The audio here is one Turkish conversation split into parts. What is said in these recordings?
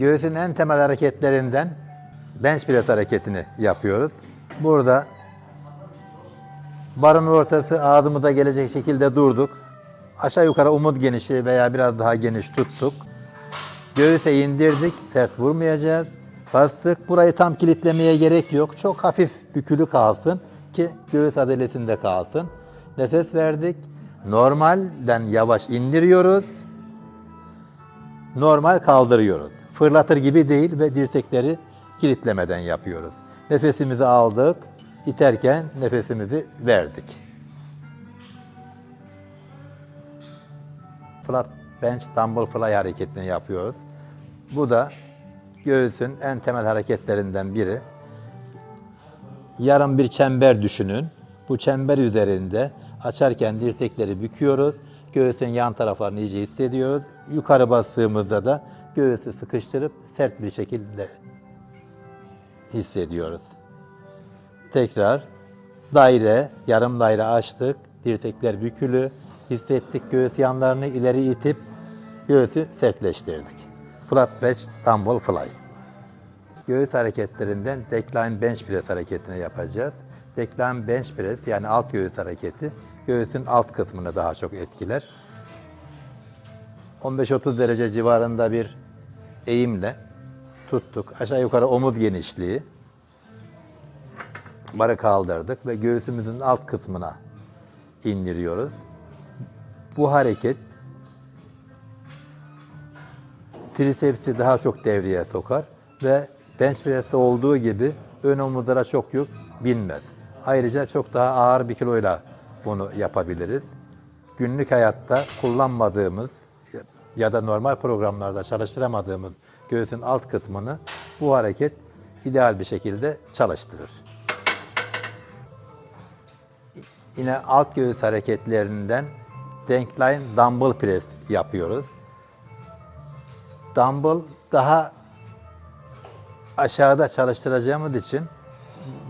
Göğsün en temel hareketlerinden bench press hareketini yapıyoruz. Burada barın ortası ağzımıza gelecek şekilde durduk. Aşağı yukarı omuz genişliği veya biraz daha geniş tuttuk. Göğüse indirdik, sert vurmayacağız. Bastık, burayı tam kilitlemeye gerek yok. Çok hafif bükülü kalsın ki göğüs adalesinde kalsın. Nefes verdik. Normalden yavaş indiriyoruz. Normal kaldırıyoruz. Fırlatır gibi değil ve dirsekleri kilitlemeden yapıyoruz. Nefesimizi aldık, iterken nefesimizi verdik. Flat bench dumbbell fly hareketini yapıyoruz. Bu da göğsün en temel hareketlerinden biri. Yarım bir çember düşünün. Bu çember üzerinde açarken dirsekleri büküyoruz. Göğsün yan taraflarını iyice hissediyoruz. Yukarı bastığımızda da göğsü sıkıştırıp sert bir şekilde hissediyoruz. Tekrar daire, yarım daire açtık. Dirsekler bükülü. Hissettik göğüs yanlarını ileri itip göğsü sertleştirdik. Flat bench dumbbell fly. Göğüs hareketlerinden decline bench press hareketini yapacağız. Decline bench press yani alt göğüs hareketi göğüsün alt kısmını daha çok etkiler. 15-30 derece civarında bir eğimle tuttuk. Aşağı yukarı omuz genişliği. Barı kaldırdık ve göğsümüzün alt kısmına indiriyoruz. Bu hareket trisepsi daha çok devreye sokar ve bench press'te olduğu gibi ön omuzlara çok yük binmez. Ayrıca çok daha ağır bir kiloyla bunu yapabiliriz. Günlük hayatta kullanmadığımız ya da normal programlarda çalıştıramadığımız göğsün alt kısmını bu hareket ideal bir şekilde çalıştırır. Yine alt göğüs hareketlerinden Denkline Dumbbell Press yapıyoruz. Dumbbell daha aşağıda çalıştıracağımız için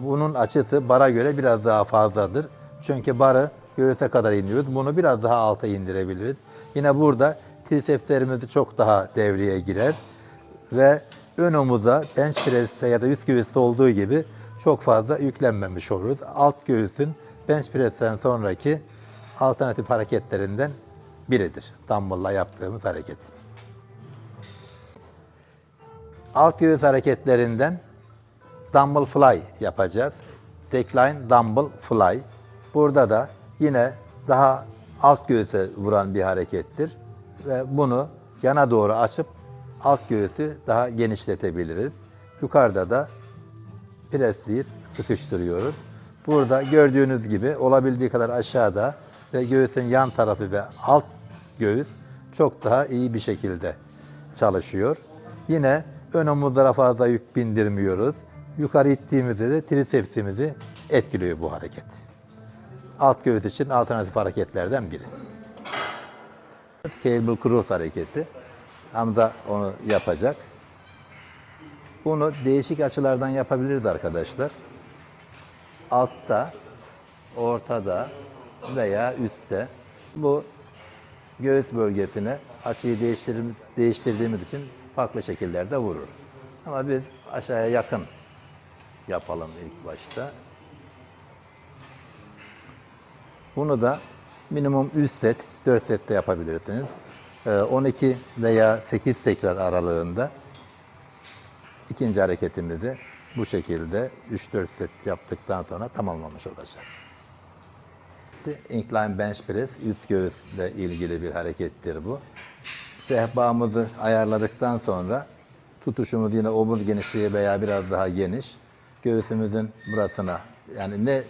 bunun açısı bara göre biraz daha fazladır. Çünkü barı göğüse kadar indiriyoruz. Bunu biraz daha alta indirebiliriz. Yine burada trisepslerimiz çok daha devreye girer ve ön omuza bench press'te ya da üst göğüste olduğu gibi çok fazla yüklenmemiş oluruz. Alt göğüsün bench press'ten sonraki alternatif hareketlerinden biridir. Dumbbell'la yaptığımız hareket. Alt göğüs hareketlerinden dumbbell fly yapacağız. Decline dumbbell fly. Burada da yine daha alt göğüse vuran bir harekettir. Ve bunu yana doğru açıp alt göğüsü daha genişletebiliriz. Yukarıda da presleyip sıkıştırıyoruz. Burada gördüğünüz gibi olabildiği kadar aşağıda ve göğsün yan tarafı ve alt göğüs çok daha iyi bir şekilde çalışıyor. Yine ön omuzlara fazla yük bindirmiyoruz. Yukarı ittiğimizde de trisepsimizi etkiliyor bu hareket. Alt göğüs için alternatif hareketlerden biri. Cable cross hareketi. Hamza onu yapacak. Bunu değişik açılardan yapabiliriz arkadaşlar. Altta, ortada veya üstte. Bu göğüs bölgesine açıyı değiştir değiştirdiğimiz için farklı şekillerde vurur. Ama biz aşağıya yakın yapalım ilk başta. Bunu da minimum 3 set, 4 set de yapabilirsiniz. Ee, 12 veya 8 tekrar aralığında ikinci hareketimizi bu şekilde 3-4 set yaptıktan sonra tamamlamış olacağız. Incline bench press üst göğüsle ilgili bir harekettir bu. Sehpamızı ayarladıktan sonra tutuşumuz yine omuz genişliği veya biraz daha geniş. Göğsümüzün burasına yani ne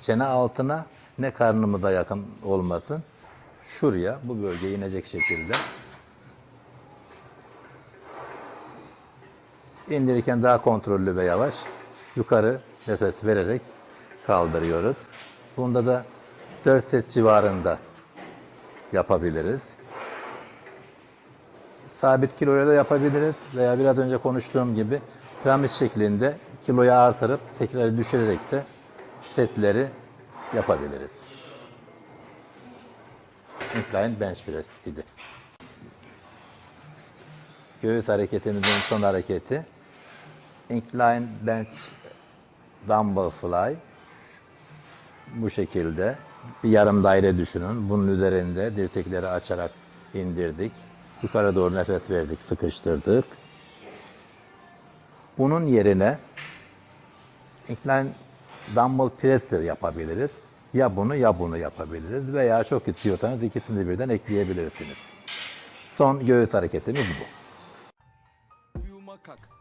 çene altına ne karnımıza yakın olmasın. Şuraya bu bölgeye inecek şekilde indirirken daha kontrollü ve yavaş yukarı nefes vererek kaldırıyoruz. Bunda da 4 set civarında yapabiliriz. Sabit kiloyla da yapabiliriz veya biraz önce konuştuğum gibi piramit şeklinde kiloyu artırıp tekrar düşürerek de setleri yapabiliriz. Incline bench press idi. göğüs hareketimizin son hareketi. Incline bench dumbbell fly. Bu şekilde bir yarım daire düşünün. Bunun üzerinde dirsekleri açarak indirdik. Yukarı doğru nefes verdik, sıkıştırdık. Bunun yerine incline dumbbell press yapabiliriz. Ya bunu ya bunu yapabiliriz veya çok istiyorsanız ikisini birden ekleyebilirsiniz. Son göğüs hareketimiz bu. Uyuma kalk.